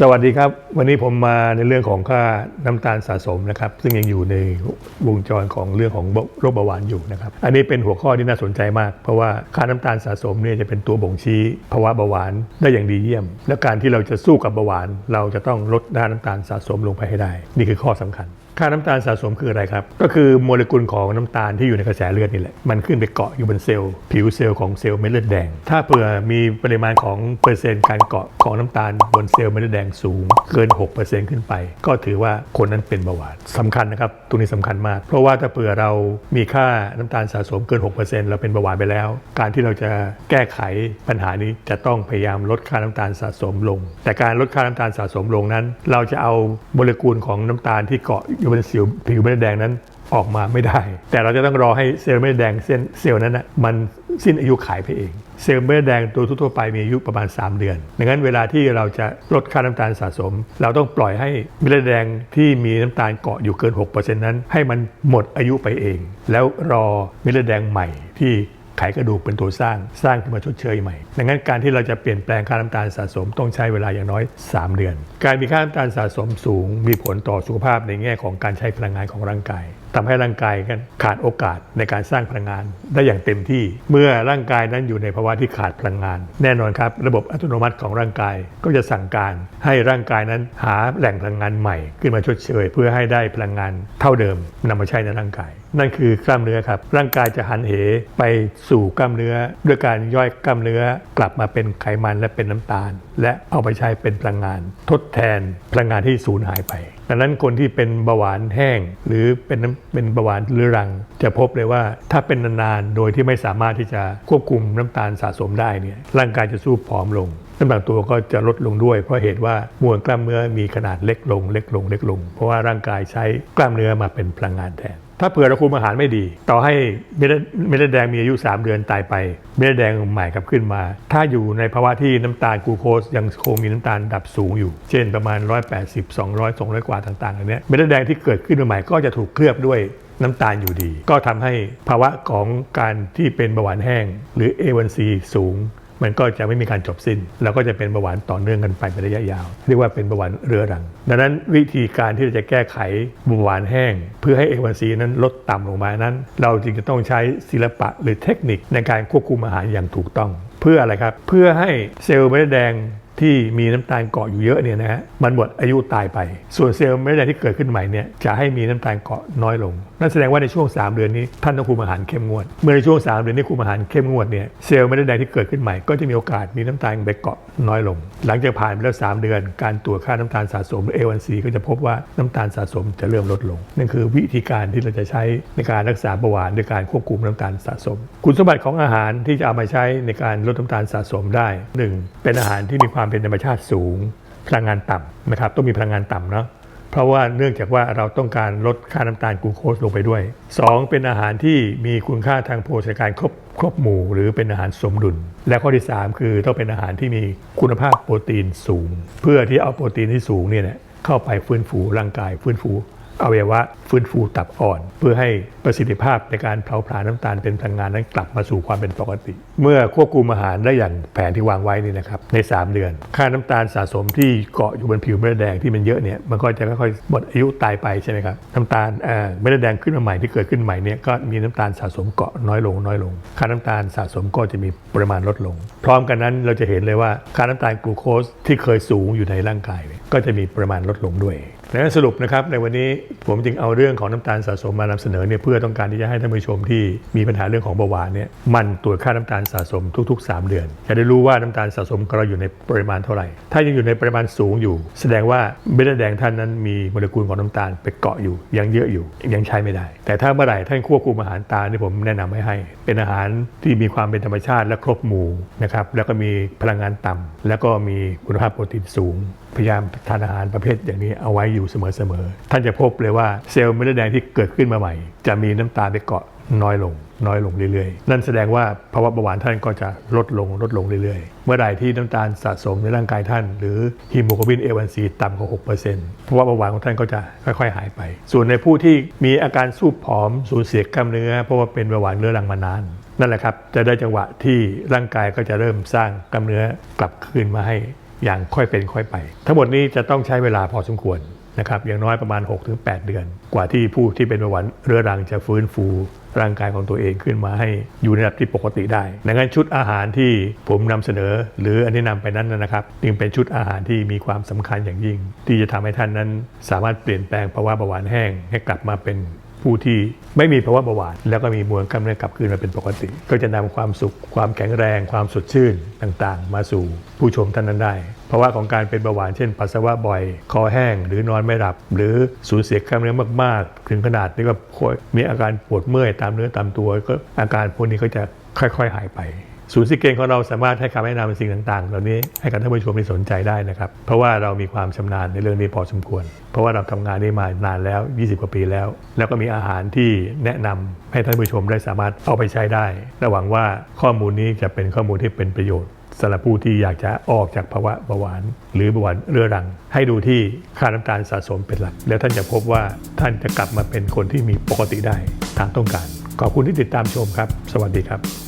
สวัสดีครับ วันนี้ผมมาในเรื่องของค่าน้ำตาลสะสมนะครับ ซึ่งยังอยู่ในวงจรของเรื่องของโรคเบาหวานอยู่นะครับ อันนี้เป็นหัวข้อที่น่าสนใจมาก เพราะว่าค่าน้ำตาลสะสมเนี่ยจะเป็นตัวบ่งชี้ภาวะเบาหวานได้อย่างดีเยี่ยม และการที่เราจะสู้กับเบาหวาน เราจะต้องลดด้านน้ำตาลสะสมลงไปให้ได้ นี่คือข้อสำคัญ ค่าน้ำตาลสะสมคืออะไรครับ ก็คือโมเลกุลของน้ำตาลที่อยู่ในกระแสเลือดนี่แหละ มันขึ้นไปเกาะอยู่บนเซลล์ผิวเซลล์ของเซลล์เม็ดเลือดแดง ถ้าเผื่อมีปริมาณของเปอร์เซ็นต์การเกาะของน้ำตาลบนเซลล์เม็ดเลือดแดงสูง เกิน 6%ขึ้นไป ก็ถือว่าคนนั้นเป็นเบาหวานสำคัญนะครับ ตรงนี้สำคัญมาก เพราะว่าถ้าเผื่อเรามีค่าน้ำตาลสะสมเกิน 6%เราเป็นเบาหวานไปแล้ว การที่เราจะแก้ไขปัญหานี้จะต้องพยายามลดค่าน้ำตาลสะสมลง แต่การลดค่าน้ำตาลสะสมลงนั้น เราจะเอาโมเลกุลของน้ำตาลที่เกาะอยู่บนผิวผิวเม็ดแดงนั้นออกมาไม่ได้ แต่เราจะต้องรอให้เซลล์เม็ดแดงเส้นเซลล์นั้นนะมันสิ้นอายุขายไปเอง เซลล์เม็ดแดงตัวทั่วไปมีอายุประมาณ 3 เดือน ดังนั้นเวลาที่เราจะลดค่าน้ำตาลสะสม เราต้องปล่อยให้เม็ดแดงที่มีน้ำตาลเกาะอยู่เกิน 6%นั้น ให้มันหมดอายุไปเอง แล้วรอเม็ดแดงใหม่ที่ ไขกระดูกเป็นตัวสร้างสร้างขึ้นมาชดเชยใหม่ ดังนั้นการที่เราจะเปลี่ยนแปลงค่าน้ำตาลสะสมต้องใช้เวลาอย่างน้อย 3 เดือน การมีค่าน้ำตาลสะสมสูง มีผลต่อสุขภาพในแง่ของการใช้พลังงานของร่างกาย ทำให้ร่างกายกันขาดโอกาสในการสร้างพลังงาน ได้อย่างเต็มที่ เมื่อร่างกายนั้นอยู่ในภาวะที่ขาดพลังงาน แน่นอนครับ ระบบอัตโนมัติของร่างกายก็จะสั่งการ ให้ร่างกายนั้นหาแหล่งพลังงานใหม่ ขึ้นมาชดเชย เพื่อให้ได้พลังงานเท่าเดิมนำมาใช้ในร่างกาย นั่นคือกล้ามเนื้อครับร่างกายจะหันเหไปสู่กล้ามเนื้อ ด้วยการย่อยกล้ามเนื้อกลับมาเป็นไขมันและเป็นน้ำตาล และเอาไปใช้เป็นพลังงาน ทดแทนพลังงานที่สูญหายไป ดังนั้นคนที่เป็นเบาหวานแห้ง หรือเป็นเป็นเบาหวานเรื้อรัง จะพบเลยว่าถ้าเป็นนานๆโดยที่ไม่สามารถที่จะควบคุมน้ำตาลสะสมได้เนี่ยร่างกายจะสู้ผอมลงน้ำหนักตัวก็จะลดลงด้วยเพราะเหตุว่ามวลกล้ามเนื้อมีขนาดเล็กลง เล็กลงเล็กลง เพราะว่าร่างกายใช้กล้ามเนื้อมาเป็นพลังงานแทน ถ้าเผื่อเราคุมอาหารไม่ดี ต่อให้เม็ดเม็ดเลือดแดงมีอายุ 3 เดือนตายไป เม็ดเลือดแดงใหม่กลับขึ้นมา ถ้าอยู่ในภาวะที่น้ำตาลกูโคสยังคงมีน้ำตาลดับสูงอยู่ เช่นประมาณ 180 200 200 กว่าต่างๆเหล่านี้เม็ดเลือดแดงที่เกิดขึ้นใหม่ก็จะถูกเคลือบด้วยน้ำตาลอยู่ดี ก็ทำให้ภาวะของการที่เป็นเบาหวานแห้ง หรือ A1C สูง มันก็จะไม่มีการจบสิ้น แล้วก็จะเป็นเบาหวานต่อเนื่องกันไปเป็นระยะยาว เรียกว่าเป็นเบาหวานเรื้อรัง ดังนั้นวิธีการที่จะแก้ไขเบาหวานแห้ง เพื่อให้ A1C นั้นลดต่ำลงมานั้น เราจึงจะต้องใช้ศิลปะหรือเทคนิคในการควบคุมอาหารอย่างถูกต้อง เพื่ออะไรครับ เพื่อให้เซลล์เม็ดเลือดแดง ที่มีน้ำตาลเกาะอยู่เยอะเนี่ยนะฮะมันหมดอายุตายไป ส่วนเซลล์เม็ดเลือดที่เกิดขึ้นใหม่เนี่ยจะให้มีน้ำตาลเกาะน้อยลง นั่นแสดงว่าในช่วง 3 เดือนนี้ท่านต้องคุมอาหารเข้มงวด เมื่อในช่วง 3 เดือนนี้คุมอาหารเข้มงวดเนี่ยเซลล์เม็ดเลือดที่เกิดขึ้นใหม่ก็จะมีโอกาสมีน้ำตาลไปเกาะน้อยลง หลังจากผ่านไปแล้ว 3 เดือน การตรวจค่าน้ำตาลสะสมหรือ A1C ก็จะพบว่าน้ำตาลสะสมจะเริ่มลดลงนั่นคือวิธีการที่เราจะใช้ในการรักษาเบาหวานด้วยการควบคุมน้ำตาลสะสม คุณสมบัติของอาหารที่จะเอามาใช้ในการลดน้ำตาลสะสมได้หนึ่งเป็นอาหารที่มีความเป็นธรรมชาติสูง พลังงานต่ำนะครับ ต้องมีพลังงานต่ำเนาะเพราะว่าเนื่องจากว่าเราต้องการลดค่าน้ำตาลกลูโคสลงไปด้วย 2. เป็นอาหารที่มีคุณค่าทางโภชนาการครบครบหมู่ หรือเป็นอาหารสมดุล และข้อที่ 3 คือต้องเป็นอาหารที่มีคุณภาพโปรตีนสูง เพื่อที่เอาโปรตีนที่สูงเนี่ยเข้าไปฟื้นฟูร่างกายฟื้นฟู อวัยวะฟื้นฟูตับอ่อน เพื่อให้ประสิทธิภาพในการเผาผลาญน้ำตาลเป็นพลังงานนั้นกลับมาสู่ความเป็นปกติ เมื่อควบคุมอาหารได้อย่างแผนที่วางไว้นี่นะครับใน 3 เดือน ค่าน้ำตาลสะสมที่เกาะอยู่บนผิวเม็ดเลือดแดงที่มันเยอะเนี่ยมันก็จะค่อยๆหมดอายุตายไปใช่ไหมครับน้ำตาลเม็ดเลือดแดงขึ้นมาใหม่ที่เกิดขึ้นใหม่เนี่ยก็มีน้ำตาลสะสมเกาะน้อยลงน้อยลง ค่าน้ำตาลสะสมก็จะมีปริมาณลดลง พร้อมกันนั้นเราจะเห็นเลยว่าค่าน้ำตาลกลูโคสที่เคยสูงอยู่ในร่างกายก็จะมีปริมาณลดลงด้วย ดังนั้นสรุปนะครับในวันนี้ผมจึงเอาเรื่องของน้ำตาลสะสมมานำเสนอเนี่ยเพื่อต้องการที่จะให้ท่านผู้ชมที่มีปัญหาเรื่องของเบาหวานเนี่ยมันตรวจค่าน้ำตาลสะสมทุก ๆ 3 เดือน จะได้รู้ว่าน้ำตาลสะสมของเราอยู่ในปริมาณเท่าไหร่ ถ้ายังอยู่ในปริมาณสูงอยู่ แสดงว่าเม็ดเลือดแดงท่านนั้นมีโมเลกุลของน้ำตาลไปเกาะอยู่ยังเยอะอยู่ยังใช้ไม่ได้ แต่ถ้าเมื่อไหร่ท่านควบคุมอาหารตาที่ผมแนะนำไว้ให้ เป็นอาหารที่มีความเป็นธรรมชาติและครบหมู่นะครับแล้วก็มีพลังงานต่ำแล้วก็มีคุณภาพโปรตีนสูง พยายามทานอาหารประเภทอย่างนี้เอาไว้อยู่เสมอๆท่านจะพบเลยว่าเซลล์เม็ดเลือดแดงที่เกิดขึ้นมาใหม่ จะมีน้ำตาลไปเกาะน้อยลง น้อยลงเรื่อยๆ นั่นแสดงว่าภาวะเบาหวานท่านก็จะลดลงลดลงเรื่อยๆ เมื่อใดที่น้ำตาลสะสมในร่างกายท่าน หรือฮีโมโกลบิน A1C ต่ำกว่า6%ภาวะเบาหวานของท่านก็จะค่อยๆ หายไป ส่วนในผู้ที่มีอาการสูบผอมสูญเสียกล้ามเนื้อ เพราะว่าเป็นเบาหวานเรื้อรังมานานนั่นแหละครับ จะได้จังหวะที่ร่างกายก็จะเริ่มสร้างกล้ามเนื้อกลับคืนมาให้ อย่างค่อยเป็นค่อยไป ทั้งหมดนี้จะต้องใช้เวลาพอสมควรนะครับอย่างน้อยประมาณ 6-8 เดือน กว่าที่ผู้ที่เป็นเบาหวานเรื้อรังจะฟื้นฟูร่างกายของตัวเองขึ้นมาให้อยู่ในระดับที่ปกติได้ ดังนั้นชุดอาหารที่ผมนำเสนอ หรืออันนี้นำไปนั้นนะครับ จึงเป็นชุดอาหารที่มีความสำคัญอย่างยิ่ง ที่จะทำให้ท่านนั้น สามารถเปลี่ยนแปลงภาวะเบาหวานแห้งให้กลับมาเป็น ผู้ที่ไม่มีภาวะเบาหวาน แล้วก็มีมวลกล้ามเนื้อกลับคืนมาเป็นปกติ ก็จะนำความสุข ความแข็งแรง ความสดชื่นต่างๆ มาสู่ผู้ชมท่านนั้นได้ภาวะของการเป็นเบาหวานเช่นปัสสาวะบ่อย คอแห้ง หรือนอนไม่หลับ หรือสูญเสียกล้ามเนื้อมากๆ ถึงขนาดที่ว่ามีอาการปวดเมื่อยตามเนื้อตามตัว ก็อาการพวกนี้ก็จะค่อย ๆ หายไป ศูนย์ซิเกนของเราสามารถให้คำแนะนำในสิ่งต่างๆ เหล่านี้ให้กับท่านผู้ชมที่สนใจได้นะครับ เพราะว่าเรามีความชำนาญในเรื่องนี้พอสมควร เพราะว่าเราทำงานนี้มานานแล้ว 20 กว่าปีแล้ว แล้วก็มีอาหารที่แนะนำให้ท่านผู้ชมได้สามารถเอาไปใช้ได้และหวังว่าข้อมูลนี้จะเป็นข้อมูลที่เป็นประโยชน์สำหรับผู้ที่อยากจะออกจากภาวะเบาหวาน หรือเบาหวานเรื้อรัง ให้ดูที่ค่าน้ำตาลสะสมเป็นหลัก แล้วท่านจะพบว่าท่านจะกลับมาเป็นคนที่มีปกติได้ตามต้องการ ขอบคุณที่ติดตามชมครับ สวัสดีครับ